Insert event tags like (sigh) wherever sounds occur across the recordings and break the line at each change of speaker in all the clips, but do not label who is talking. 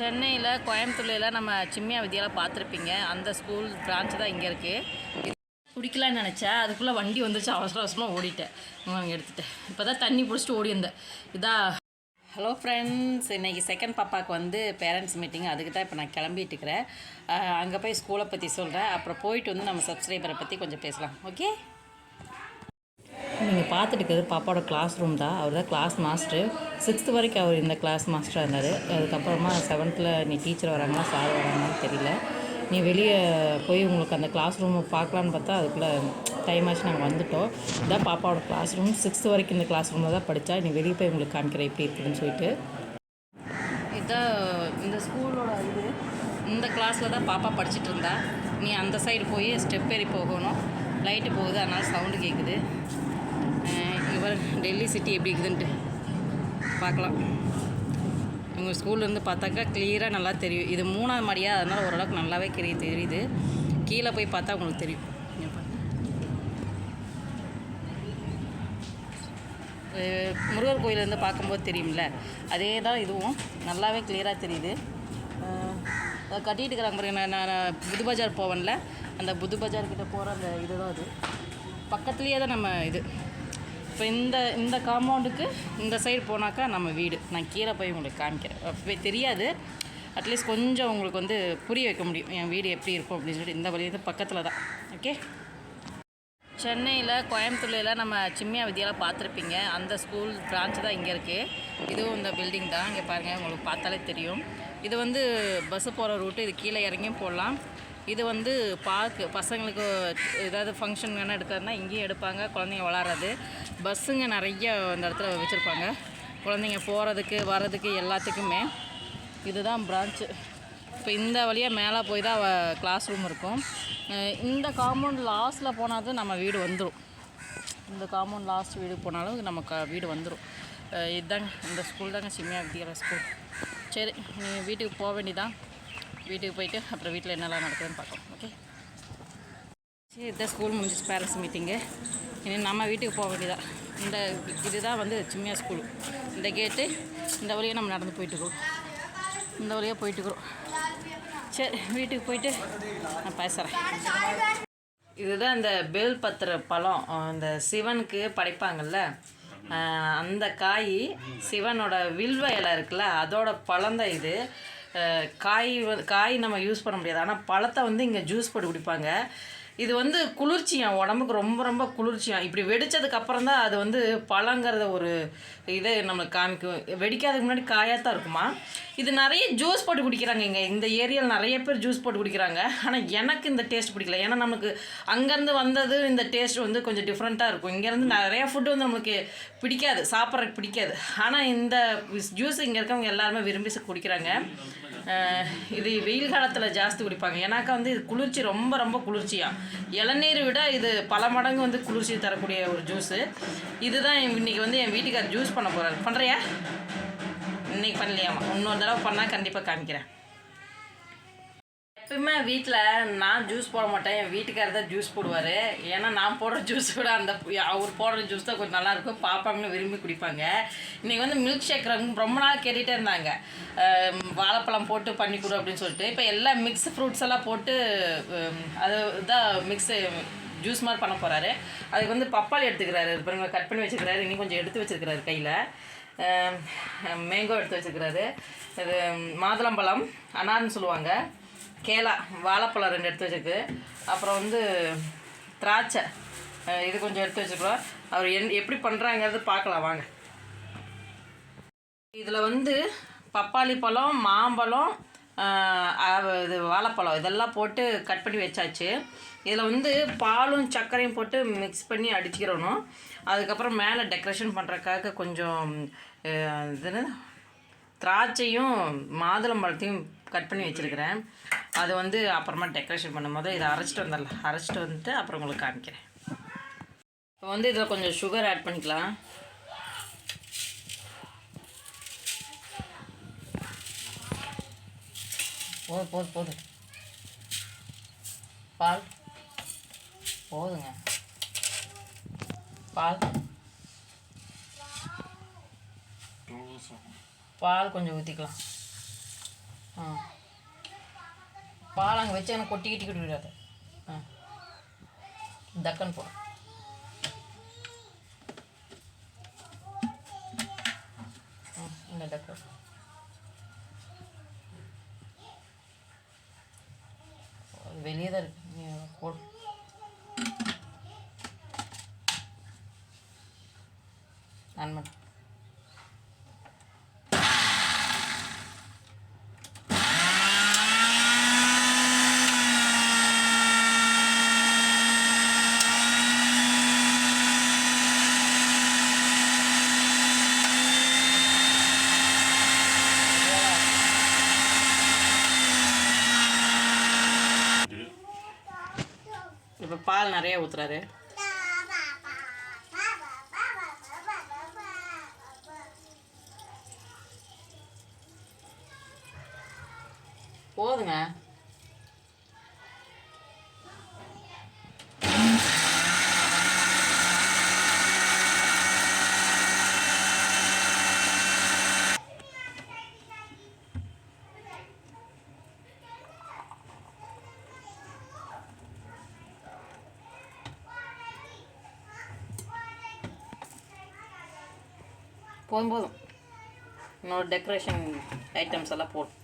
சென்னையில் கோயம்புத்தூர்லாம் நம்ம சிம்மியா வித்யாவில் பார்த்துருப்பீங்க. அந்த ஸ்கூல் பிரான்ச் தான் இங்கே இருக்குது குடிக்கலான்னு நினச்சேன். அதுக்குள்ளே வண்டி வந்துச்சு அவசர அவசரமாக ஓடிட்டேன். அங்கே எடுத்துட்டேன் இப்போ தான் தண்ணி பிடிச்சிட்டு ஓடி இதா. ஹலோ ஃப்ரெண்ட்ஸ் இன்னைக்கு செகண்ட் பாப்பாவுக்கு வந்து பேரண்ட்ஸ் மீட்டிங் அதுக்கு தான் இப்போ நான் கிளம்பிட்டு இருக்கிறேன். அங்கே போய் ஸ்கூலை பற்றி சொல்கிறேன் அப்புறம் போயிட்டு வந்து நம்ம சப்ஸ்கிரைபரை பற்றி கொஞ்சம் பேசலாம். ஓகே நீங்கள் பார்த்துட்டு இருக்கிறது பாப்பாவோட கிளாஸ் ரூம் தான். அவர் தான் கிளாஸ் மாஸ்டர் சிக்ஸ்த்து வரைக்கும் அவர் இந்த கிளாஸ் மாஸ்டராக இருந்தார். அதுக்கப்புறமா செவன்த்தில் நீ டீச்சர் வராங்களா சார் வராங்களான்னு தெரியல. நீ வெளியே போய் உங்களுக்கு அந்த கிளாஸ் ரூமை பார்க்கலான்னு பார்த்தா அதுக்குள்ளே டைம் ஆச்சு நாங்கள் வந்துட்டோம். இதான் பாப்பாவோட கிளாஸ் ரூம் சிக்ஸ்த்து வரைக்கும் இந்த கிளாஸ் ரூமில் தான் படித்தா நீ வெளியே போய் உங்களுக்கு காமிக்கிற எப்படி இருக்குதுன்னு சொல்லிட்டு. இதான் இந்த ஸ்கூலோட இது. இந்த கிளாஸில் தான் பாப்பா படிச்சுட்டு இருந்தா. நீ அந்த சைடு போய் ஸ்டெப் ஏறி போகணும். லைட்டு போகுது அதனால் சவுண்டு கேட்குது டெல்லி சிட்டி எப்படி இருக்குதுன்ட்டு பார்க்கலாம். உங்கள் ஸ்கூல்லேருந்து பார்த்தாக்கா கிளியராக நல்லா தெரியும். இது மூணாவது மாடியாக அதனால் ஓரளவுக்கு நல்லாவே தெரிய தெரியுது. கீழே போய் பார்த்தா உங்களுக்கு தெரியும். முருகர் கோயிலேருந்து பார்க்கும்போது தெரியும்ல? அதே தான் இதுவும். நல்லாவே கிளியராக தெரியுது. கட்டிகிட்டு இருக்கிறாங்க பாருங்க. நான் நான் புது பஜார் போவேன்ல. அந்த புது பஜார்கிட்ட போகிற அந்த இதுதான் அது. பக்கத்துலேயே தான் நம்ம இது. இப்போ இந்த இந்த காம்பவுண்டுக்கு இந்த சைடு போனாக்கா நம்ம வீடு. நான் கீழே போய் உங்களுக்கு காமிக்கிறேன். அப்போ தெரியாது. அட்லீஸ்ட் கொஞ்சம் உங்களுக்கு வந்து புரிய வைக்க முடியும். என் வீடு எப்படி இருக்கும் அப்படின்னு சொல்லிட்டு. இந்த வழி வந்து பக்கத்தில் தான். ஓகே சென்னையில் கோயம்புத்தூர்லாம் நம்ம சிம்மியா வித்யாவில் பார்த்துருப்பீங்க. அந்த ஸ்கூல் பிரான்ச் தான் இங்கே இருக்குது இதுவும் இந்த பில்டிங் தான். இங்கே பாருங்கள் உங்களுக்கு பார்த்தாலே தெரியும். இது வந்து பஸ்ஸு போகிற ரூட்டு இது கீழே இறங்கியும் போடலாம் இது வந்து பார்க்கு பசங்களுக்கு ஏதாவது ஃபங்க்ஷன் வேணால் எடுக்கிறதுனா இங்கேயும் எடுப்பாங்க. குழந்தைங்க விளாட்றது. பஸ்ஸுங்க நிறைய இந்த இடத்துல வச்சுருப்பாங்க. குழந்தைங்க போகிறதுக்கு வர்றதுக்கு எல்லாத்துக்குமே இதுதான் பிரான்ச்சு இப்போ இந்த வழியாக மேலே போய் தான் கிளாஸ் ரூம் இருக்கும். இந்த காம்பவுண்ட் லாஸ்ட்டில் போனாலும் நம்ம வீடு வந்துடும் இந்த காம்பவுண்ட் லாஸ்ட் வீடு போனாலும் நம்ம க வீடு வந்துடும் இதுதாங்க இந்த ஸ்கூல் தாங்க சிம்மியா வித்யாலயா ஸ்கூல் சரி நீங்கள் வீட்டுக்கு போக வேண்டிதான் வீட்டுக்கு போயிட்டு அப்புறம் வீட்டில் என்னெல்லாம் நடக்குதுன்னு பார்க்கலாம் ஓகே சரி இதான் ஸ்கூல் முடிஞ்சிச்சு பேரண்ட்ஸ் மீட்டிங்கு இனி நம்ம வீட்டுக்கு போக வேண்டியதான் இந்த இதுதான் வந்து சிம்மியா ஸ்கூல் இந்த கேட்டு இந்த வழியாக நம்ம நடந்து போயிட்டுருக்கோம் இந்த வழியாக போயிட்டுருக்குறோம் சரி வீட்டுக்கு போயிட்டு நான் பேசுகிறேன் இதுதான் இந்த பேல் பத்திர பழம். அந்த சிவனுக்கு படைப்பாங்கல்ல? அஹ் அந்த காய் சிவனோட வில்வ இலை இருக்குல்ல அதோட பழம் தான் இது. காய் வந்து- காய் நம்ம யூஸ் பண்ண முடியாது. ஆனால் பழத்தை வந்து இங்கே ஜூஸ் போட்டு குடிப்பாங்க. இது வந்து குளிர்ச்சியாம் உடம்புக்கு ரொம்ப ரொம்ப குளிர்ச்சியாம் இப்படி வெடிச்சதுக்கு அப்புறம் தான் அது வந்து பழங்கிறத ஒரு இதை நம்மளுக்கு காமிக்கும். வெடிக்காததுக்கு முன்னாடி காயாக தான் இருக்குமா? இது நிறைய ஜூஸ் போட்டு குடிக்கிறாங்க இங்கே. இந்த ஏரியாவில் நிறைய பேர் ஜூஸ் போட்டு குடிக்கிறாங்க. ஆனால் எனக்கு இந்த டேஸ்ட் பிடிக்கல. ஏன்னா நமக்கு அங்கேருந்து வந்தது இந்த டேஸ்ட் வந்து கொஞ்சம் டிஃப்ரெண்ட்டாக இருக்கும். இங்கேருந்து நிறையா ஃபுட்டு வந்து நம்மளுக்கு பிடிக்காது. சாப்பிட்றதுக்கு பிடிக்காது. ஆனால் இந்த ஜூஸ் இங்கே இருக்கவங்க எல்லாருமே விரும்பி குடிக்கிறாங்க. இது வெயில் காலத்தில் ஜாஸ்தி குடிப்பாங்க. ஏன்னாக்கா வந்து இது குளிர்ச்சி ரொம்ப ரொம்ப குளிர்ச்சியாக இளநீரை விட இது பல மடங்கு வந்து குளிர்ச்சி தரக்கூடிய ஒரு ஜூஸு. இதுதான் இன்னைக்கு வந்து என் வீட்டுக்கார் ஜூஸ் பண்ண போகிறாரு பண்ணுறியா இன்னைக்கு பண்ணலையாமா? இன்னொரு தடவை பண்ணால் கண்டிப்பாக காமிக்கிறேன். எப்பயுமே வீட்டில் நான் ஜூஸ் போட மாட்டேன். என் வீட்டுக்காரர் தான் ஜூஸ் போடுவார். ஏன்னா நான் போடுற ஜூஸ் கூட (laughs) அந்த அவர் போடுற ஜூஸ் தான் கொஞ்சம் நல்லாயிருக்கும் பாப்பாங்களும் விரும்பி குடிப்பாங்க. இன்றைக்கி வந்து மில்க் ஷேக் ரொம்ப ரொம்ப நாள் கேட்டுகிட்டே இருந்தாங்க. வாழைப்பழம் போட்டு பண்ணி கொடு அப்படின்னு சொல்லிட்டு. இப்போ எல்லாம் மிக்ஸ் ஃப்ரூட்ஸ் எல்லாம் போட்டு அது தான் மிக்ஸு ஜூஸ் மாதிரி பண்ண போகிறாரு அதுக்கு வந்து பப்பாளி எடுத்துக்கிறாரு. பாருங்க கட் பண்ணி வச்சுக்கிறாரு இன்னும் கொஞ்சம் எடுத்து வச்சுருக்கிறாரு கையில். மேங்கோ எடுத்து வச்சுருக்கிறாரு. இது மாதுளம்பழம் அனார்னு சொல்லுவாங்க. கேலா வாழைப்பழம் ரெண்டு எடுத்து வச்சிருக்கு. அப்புறம் வந்து திராட்சை இது கொஞ்சம் எடுத்து வச்சுக்கிறோம். அவர் என் எப்படி பண்ணுறாங்கிறது பார்க்கலாம் வாங்க. இதில் வந்து பப்பாளி பழம் மாம்பழம் இது வாழைப்பழம் இதெல்லாம் போட்டு கட் பண்ணி வச்சாச்சு. இதில் வந்து பாலும் சர்க்கரையும் போட்டு மிக்ஸ் பண்ணி அடிச்சுக்கிறணும். அதுக்கப்புறம் மேலே டெக்கரேஷன் பண்ணுறக்காக கொஞ்சம் இதுன்னு இது திராட்சையும் மாதுளம்பழத்தையும் கட் பண்ணி வச்சுருக்கிறேன். அது வந்து அப்புறமா டெக்கரேஷன் பண்ணும்போது இதை அரைச்சிட்டு வந்துடலாம். அரைச்சிட்டு வந்துட்டு அப்புறம் உங்களுக்கு காமிக்கிறேன். இப்போ வந்து இதில் கொஞ்சம் சுகர் ஆட் பண்ணிக்கலாம். போதும் போதும் போதும் பால். போதுங்க. பால். பால் கொஞ்சம் ஊற்றிக்கலாம் ஆ. பால் அங்கே வச்சு எனக்கு கொட்டி கிட்டி விடாத ஆ தக்கன் போடும் ம், இந்த டக்கன் அது வெளியே தான் இருக்கு. நீ போடு இப்போ பால் நிறைய ஊற்றுறாரு போதுங்க. போதும் போதும் இன்னொரு டெக்கரேஷன் ஐட்டம்ஸ் எல்லாம் போடும்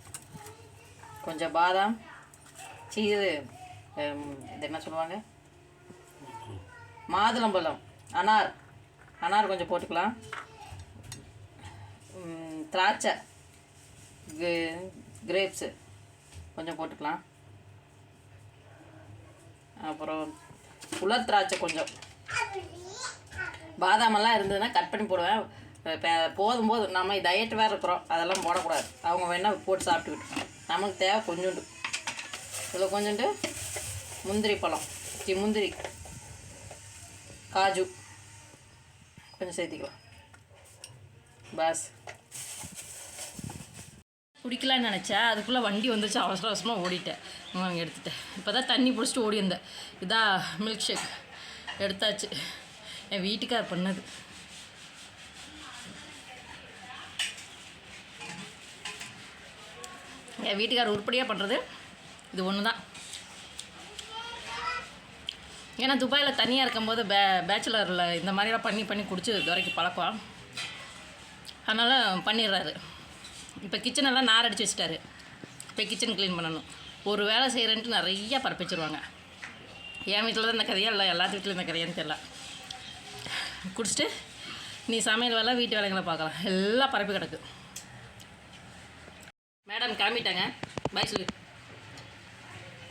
கொஞ்சம் பாதாம் சீ இது இது என்ன சொல்லுவாங்க? மாதுளம்பழம் அனார். அனார் கொஞ்சம் போட்டுக்கலாம். திராட்சை கிரேப்ஸு கொஞ்சம் போட்டுக்கலாம். அப்புறம் உலர் திராட்சை கொஞ்சம். பாதாமெல்லாம் இருந்ததுன்னா கட் பண்ணி போடுவேன். போதும் போதும் நம்ம டயட் வேறு இருக்கிறோம். அதெல்லாம் போடக்கூடாது. அவங்க வேணால் போட்டு சாப்பிட்டுக்கிட்டு நமக்கு தேவை கொஞ்சோண்டு. இதில் கொஞ்சோண்டு முந்திரி பழம். சி முந்திரி. காஜு. கொஞ்சம் சேர்த்திக்கலாம். பாஸ். குடிக்கலான்னு நினச்சேன். அதுக்குள்ளே வண்டி வந்துச்சு. அவசர அவசரமாக ஓடிட்டேன். வாங்க எடுத்துட்டேன் இப்போ தான் தண்ணி பிடிச்சிட்டு ஓடி இருந்தேன் இதா மில்க் ஷேக் எடுத்தாச்சு. என் வீட்டுக்கார் பண்ணது. என் வீட்டுக்கார் உருப்படியாக பண்ணுறது இது ஒன்று தான் ஏன்னா துபாயில் தனியாக இருக்கும்போது பே பேச்சுலரில் இந்த மாதிரிலாம் பண்ணி பண்ணி குடிச்சு இது வரைக்கும் பழக்கம். அதனால் பண்ணிடுறாரு. இப்போ கிச்சனெல்லாம் நார் அடித்து வச்சிட்டாரு. இப்போ கிச்சன் க்ளீன் பண்ணணும். ஒரு வேலை செய்கிறேன்ட்டு நிறையா பரப்பிச்சிருவாங்க. என் வீட்டில் தான் இந்த கதையா? இல்லை எல்லாத்து வீட்டிலும் இந்த கதையான்னு தெரியல. குடிச்சிட்டு நீ சமையல் வேலை வீட்டு வேலைங்களை பார்க்கலாம். எல்லாம் பரப்பி கிடக்கு. மேடம் கிளம்பிட்டாங்க. பாய் சொல்லு.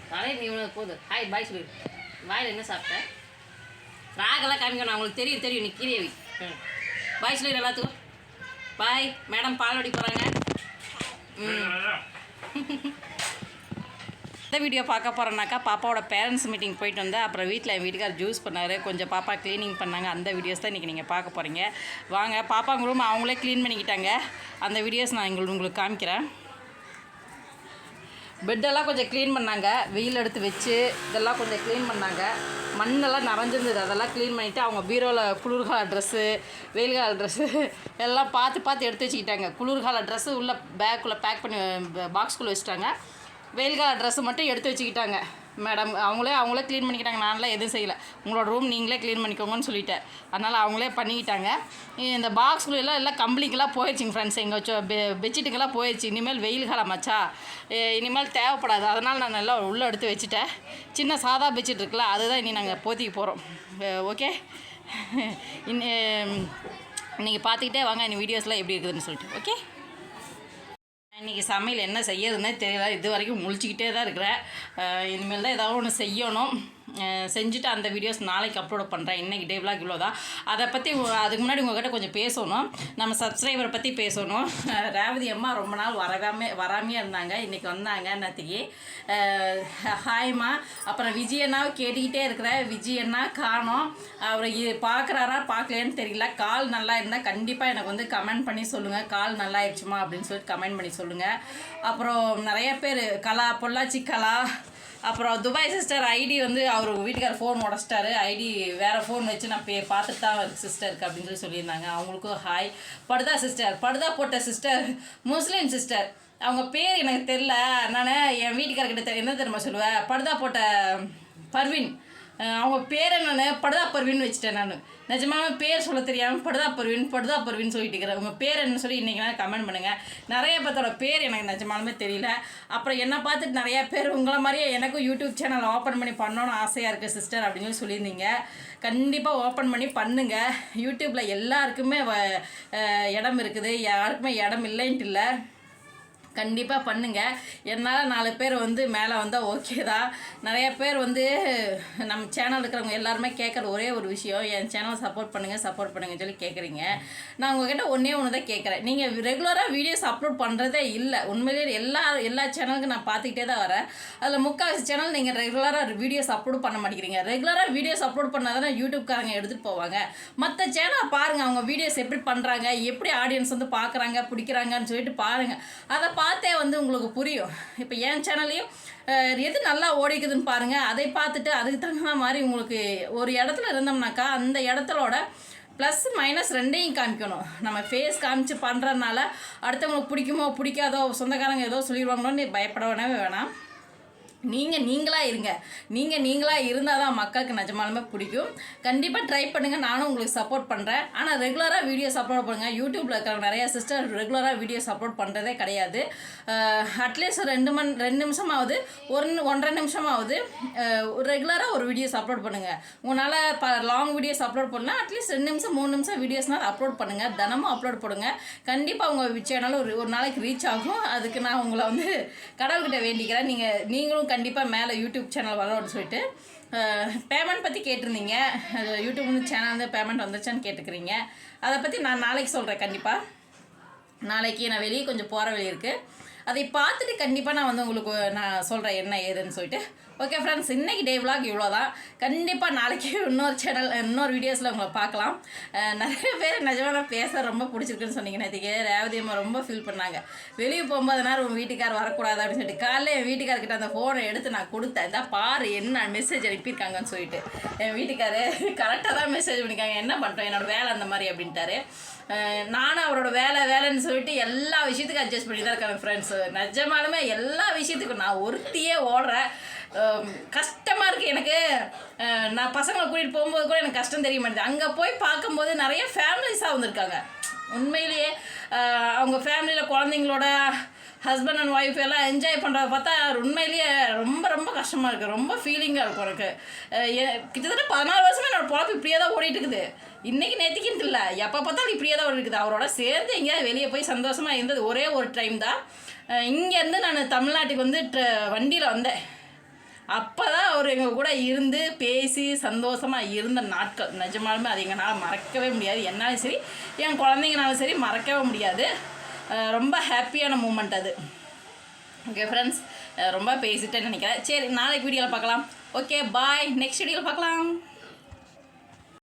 காலையில் நீ இவ்வளோ போதும் ஹாய் பாய் சொல்லு. வாயில் என்ன சாப்பிட்ட? ராகெல்லாம் காமிக்கணும் அவங்களுக்கு தெரியும் தெரியும். நீ கீரியவி ம். பாய் சொல்லு எல்லாத்துக்கும். பாய் மேடம் பால் அடி போகிறாங்க இந்த வீடியோ பார்க்க போகிறோன்னாக்கா பாப்பாவோட பேரண்ட்ஸ் மீட்டிங் போயிட்டு வந்தேன். அப்புறம் வீட்டில் என் வீட்டுக்கார் ஜூஸ் பண்ணார். கொஞ்சம் பாப்பா க்ளீனிங் பண்ணாங்க. அந்த வீடியோஸ் தான் இன்றைக்கி நீங்கள் பார்க்க போகிறீங்க வாங்க பாப்பாங்க ரூம் அவங்களே க்ளீன் பண்ணிக்கிட்டாங்க. அந்த வீடியோஸ் நான் எங்களுக்கு உங்களுக்கு காமிக்கிறேன். பெட்டெல்லாம் கொஞ்சம் க்ளீன் பண்ணாங்க. வெயில் எடுத்து வச்சு இதெல்லாம் கொஞ்சம் க்ளீன் பண்ணாங்க. மண்ணெல்லாம் நிறைஞ்சிருந்தது. அதெல்லாம் க்ளீன் பண்ணிவிட்டு அவங்க பீரோவில் குளிர்கால ட்ரெஸ்ஸு வெயில்கால ட்ரெஸ்ஸு எல்லாம் பார்த்து பார்த்து எடுத்து வச்சுக்கிட்டாங்க. குளிர்கால ட்ரெஸ்ஸு உள்ளே பேக்குள்ளே பேக் பண்ணி பாக்ஸ்குள்ளே வச்சுட்டாங்க. வெயில்கால ட்ரெஸ்ஸு மட்டும் எடுத்து வச்சுக்கிட்டாங்க. மேடம் அவங்களே அவங்களே க்ளீன் பண்ணிக்கிட்டாங்க. நான்லாம் எதுவும் செய்யலை. உங்களோட ரூம் நீங்களே க்ளீன் பண்ணிக்கோங்கன்னு சொல்லிட்டேன். அதனால் அவங்களே பண்ணிக்கிட்டாங்க. இந்த பாக்ஸ்குள்ளெல்லாம் எல்லாம் எல்லாம் கம்பளிக்கெல்லாம் போயிடுச்சுங்க ஃப்ரெண்ட்ஸ் எங்கள் வச்சோ பெ பெட்ஷீட்டுக்கெல்லாம் போயிடுச்சு இனிமேல் வெயில் காலமாச்சா இனிமேல் தேவைப்படாது. அதனால் நான் நல்லா உள்ளே எடுத்து வச்சுட்டேன். சின்ன சாதா பெட்ஷீட் இருக்குல்ல அதுதான் இனி நாங்கள் போத்திக்க போகிறோம் ஓகே இன்னி இன்றைக்கி பார்த்துக்கிட்டே வாங்க. இந்த வீடியோஸ்லாம் எப்படி இருக்குதுன்னு சொல்லிட்டு ஓகே இன்றைக்கி சமையல் என்ன செய்யறதுன்னே தெரியல இது வரைக்கும் முழிச்சிக்கிட்டே தான் இருக்கிறேன். இனிமேல் தான் ஏதாவது ஒன்று செய்யணும். செஞ்சுட்டு அந்த வீடியோஸ் நாளைக்கு அப்லோட் பண்ணுறேன் இன்றைக்கி டே விளாக் இவ்வளோ தான் அதை பற்றி அதுக்கு முன்னாடி உங்கள்கிட்ட கொஞ்சம் பேசணும். நம்ம சப்ஸ்கிரைபரை பற்றி பேசணும். (laughs) ரேவதி அம்மா ரொம்ப நாள் வரவே வராமையே இருந்தாங்க. இன்றைக்கி வந்தாங்க நேற்றுக்கு ஹாய்மா அப்புறம் விஜயண்ணாவை கேட்டுக்கிட்டே இருக்கிறேன் விஜயண்ணா காணோம். அவர் பார்க்குறாரா பார்க்கலையான்னு தெரியல. கால் நல்லா இருந்தால் கண்டிப்பாக எனக்கு வந்து கமெண்ட் பண்ணி சொல்லுங்கள் கால் நல்லா ஆயிடுச்சுமா அப்படின்னு சொல்லிட்டு கமெண்ட் பண்ணி சொல்லுங்கள் அப்புறம் நிறைய பேர் கலா பொள்ளாச்சி கலா அப்புறம் துபாய் சிஸ்டர் ஐடி வந்து அவர் வீட்டுக்கார ஃபோன் உடச்சிட்டாரு. ஐடி வேறு ஃபோன் வச்சு நான் பே பார்த்துட்டு தான் சிஸ்டருக்கு அப்படின்னு சொல்லி சொல்லியிருந்தாங்க. அவங்களுக்கும் ஹாய் படுதா சிஸ்டர் படுதா போட்ட சிஸ்டர் முஸ்லீம் சிஸ்டர் அவங்க பேர் எனக்கு தெரில நான் என் வீட்டுக்காரர்கிட்ட என்ன தெரியுமா சொல்லுவேன் படுதா போட்ட பர்வின். அவங்க பேரை நான் படுதா பருவின்னு வச்சுட்டேன் நான். நிஜமாக பேர் சொல்ல தெரியாமல் படுதா பருவின் படுதா பருவின்னு சொல்லிட்டு இருக்கிறேன் உங்கள் பேர் என்ன சொல்லி இன்றைக்கி நான் கமெண்ட் பண்ணுங்கள் நிறைய பேர்த்தோட பேர் எனக்கு நிஜமாலுமே தெரியல. அப்புறம் என்னை பார்த்துட்டு நிறையா பேர் உங்களை மாதிரியே எனக்கும் யூடியூப் சேனல் ஓப்பன் பண்ணி பண்ணணும்னு ஆசையாக இருக்குது சிஸ்டர் அப்படின்னு சொல்லி சொல்லியிருந்தீங்க. கண்டிப்பாக ஓப்பன் பண்ணி பண்ணுங்கள் யூடியூப்பில் எல்லாருக்குமே வ- இடம் இருக்குது. யாருக்குமே இடம் இல்லைன்ட்டு இல்லை. கண்டிப்பாக பண்ணுங்கள் என்னால் நாலு பேர் வந்து மேலே வந்தால் ஓகே தான். நிறைய பேர் வந்து நம்ம சேனல் இருக்கிறவங்க எல்லாருமே கேட்குற ஒரே ஒரு விஷயம் என் சேனலை சப்போர்ட் பண்ணுங்கள் சப்போர்ட் பண்ணுங்கன்னு சொல்லி கேட்குறீங்க நான் உங்ககிட்ட ஒன்றே ஒன்று தான் கேட்குறேன் நீங்கள் ரெகுலராக வீடியோஸ் அப்லோட் பண்ணுறதே இல்லை. உண்மையிலேயே எல்லா எல்லா சேனலுக்கும் நான் பார்த்துக்கிட்டே தான் வரேன். அதில் முக்கால்வாசி சேனல் நீங்கள் ரெகுலராக வீடியோஸ் அப்லோட் பண்ண மாட்டேங்கிறீங்க. ரெகுலராக வீடியோஸ் அப்லோட் பண்ணால் தானே யூடியூப்காரங்க எடுத்துகிட்டு போவாங்க. மற்ற சேனலை பாருங்கள் அவங்க வீடியோஸ் எப்படி பண்ணுறாங்க எப்படி ஆடியன்ஸ் வந்து பார்க்குறாங்க பிடிக்கிறாங்கன்னு சொல்லிட்டு பாருங்கள் அதை பா பார்த்தே வந்து உங்களுக்கு புரியும். இப்போ என் சேனல்லையும் எது நல்லா ஓடிக்குதுன்னு பாருங்கள் அதை பார்த்துட்டு அதுக்கு தகுந்த மாதிரி உங்களுக்கு ஒரு இடத்துல இருந்தோம்னாக்கா அந்த இடத்துலோட ப்ளஸ் மைனஸ் ரெண்டையும் காமிக்கணும். நம்ம ஃபேஸ் காமிச்சு பண்ணுறதுனால அடுத்தவங்களுக்கு பிடிக்குமோ பிடிக்காதோ சொந்தக்காரங்க ஏதோ சொல்லிடுவாங்களோன்னு பயப்பட வேணாம். நீங்கள் நீங்களாக இருங்க நீங்கள் நீங்களாக இருந்தால் தான் மக்களுக்கு நிஜமாலுமே பிடிக்கும். கண்டிப்பாக ட்ரை பண்ணுங்கள் நானும் உங்களுக்கு சப்போர்ட் பண்ணுறேன் ஆனால் ரெகுலராக வீடியோஸ் அப்லோட் பண்ணுங்கள் யூடியூப்பில் இருக்கிற நிறைய சிஸ்டர் ரெகுலராக வீடியோஸ் அப்லோட் பண்ணுறதே கிடையாது. அட்லீஸ்ட் ரெண்டு மண் ரெண்டு நிமிஷமாவது ஒரு ஒன்றரை நிமிஷமாவது ரெகுலராக ஒரு வீடியோஸ் அப்லோட் பண்ணுங்கள் உங்களால் ப லாங் வீடியோஸ் அப்லோட் பண்ணால் அட்லீஸ்ட் ரெண்டு நிமிஷம் மூணு நிமிஷம் வீடியோஸ்னால் அப்லோட் பண்ணுங்கள் தினமும் அப்லோட் பண்ணுங்க கண்டிப்பாக உங்கள் சேனல் ஒரு ஒரு நாளைக்கு ரீச் ஆகும். அதுக்கு நான் உங்களை வந்து கடவுள்கிட்ட வேண்டிக்கிறேன். நீங்கள் நீங்களும் கண்டிப்பாக மேலே யூடியூப் சேனல் வரணும்னு சொல்லிட்டு பேமெண்ட் பற்றி கேட்டிருந்தீங்க. அது யூடியூப் வந்து சேனல் வந்து பேமெண்ட் வந்துச்சான்னு கேட்டுக்கிறீங்க. அதை பற்றி நான் நாளைக்கு சொல்கிறேன் கண்டிப்பாக நாளைக்கு நான் வெளியே கொஞ்சம் போகிற வழி இருக்குது அதை பார்த்துட்டு கண்டிப்பாக நான் வந்து உங்களுக்கு நான் சொல்கிறேன் என்ன ஏதுன்னு சொல்லிட்டு. ஓகே ஃப்ரெண்ட்ஸ் இன்னைக்கு டே விலாக் இவ்வளோ தான் கண்டிப்பாக நாளைக்கு இன்னொரு சேனல் இன்னொரு வீடியோஸில் உங்களை பார்க்கலாம். நிறைய பேர் நிஜமான பேச ரொம்ப பிடிச்சிருக்குன்னு சொன்னீங்க நேற்றுக்கு ரேவதி அம்மா ரொம்ப ஃபீல் பண்ணாங்க. வெளியே போகும்போது நேரம் உங்கள் வீட்டுக்கார் வரக்கூடாது அப்படின்னு சொல்லிட்டு காலைல என் வீட்டுக்காரர்கிட்ட அந்த ஃபோனை எடுத்து நான் கொடுத்தேன். இந்தா பாரு என்ன மெசேஜ் அனுப்பியிருக்காங்கன்னு சொல்லிட்டு. என் வீட்டுக்காரு கரெக்டாக தான் மெசேஜ் பண்ணியிருக்காங்க. என்ன பண்ணுறோம் என்னோடய வேலை அந்த மாதிரி அப்படின்ட்டாரு. நானும் அவரோட வேலை வேலைன்னு சொல்லிட்டு எல்லா விஷயத்துக்கும் அட்ஜஸ்ட் பண்ணி தான் இருக்காங்க ஃப்ரெண்ட்ஸ் நிஜமாலுமே எல்லா விஷயத்துக்கும் நான் ஒருத்தியே ஓடுறேன். கஷ்டமாக இருக்குது எனக்கு. நான் பசங்களை கூட்டிகிட்டு போகும்போது கூட எனக்கு கஷ்டம் தெரிய மாட்டேது அங்கே போய் பார்க்கும்போது நிறைய ஃபேமிலிஸாக வந்திருக்காங்க. உண்மையிலேயே அவங்க ஃபேமிலியில் குழந்தைங்களோட ஹஸ்பண்ட் அண்ட் ஒய்ஃப் எல்லாம் என்ஜாய் பண்ணுறத பார்த்தா உண்மையிலேயே ரொம்ப ரொம்ப கஷ்டமாக இருக்குது ரொம்ப ஃபீலிங்காக இருக்கும் எனக்கு. கிட்டத்தட்ட பதினாலு வருஷமாக என்னோட பொழப்பு இப்படியே தான் ஓடிட்டு இருக்குது. இன்றைக்கி நேற்றுக்கின்ட்டு இல்லை. எப்போ பார்த்தாலும் இப்படியே தான் ஓடிட்டு இருக்குது. அவரோட சேர்ந்து எங்கேயாவது வெளியே போய் சந்தோஷமாக இருந்தது ஒரே ஒரு டைம் தான். இங்கேருந்து நான் தமிழ்நாட்டுக்கு வந்து வண்டியில் வந்தேன். அப்போ தான் அவர் எங்கள் கூட இருந்து பேசி சந்தோஷமாக இருந்த நாட்கள். நிஜமாலுமே அது எங்களால் மறக்கவே முடியாது. என்னாலும் சரி என் குழந்தைங்கனாலும் சரி மறக்கவே முடியாது. ரொம்ப ஹாப்பியான மூமெண்ட் அது. ஓகே ஃப்ரெண்ட்ஸ் ரொம்ப பேசிட்டேன்னு நினைக்கிறேன். சரி நாளைக்கு வீடியோவில் பார்க்கலாம். ஓகே பாய் நெக்ஸ்ட் வீடியோவில் பார்க்கலாம்.